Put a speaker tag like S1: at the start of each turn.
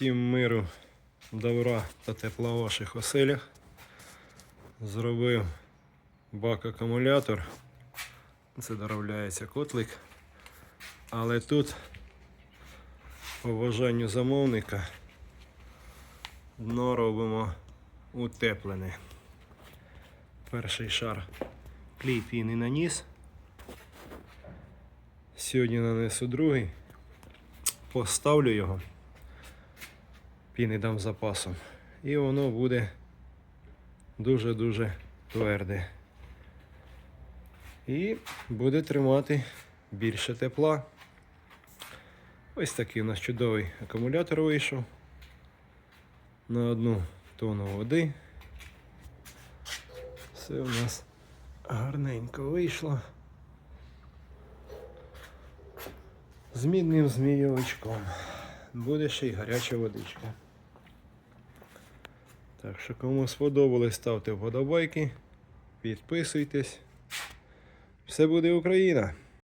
S1: Всім миру, добра та тепла в ваших оселях. Зробив бак-акумулятор. Це доробляється котлик. Але тут, по бажанню замовника, дно робимо утеплене. Перший шар клей піни наніс. Сьогодні нанесу другий. Поставлю його. Піни дам запасом. І воно буде дуже-дуже тверде. І буде тримати більше тепла. Ось такий у нас чудовий акумулятор вийшов. На одну тонну води. Все у нас гарненько вийшло. З мідним змійовичком. Буде ще й гаряча водичка. Так що кому сподобалось, ставте вподобайки, підписуйтесь. Все буде Україна!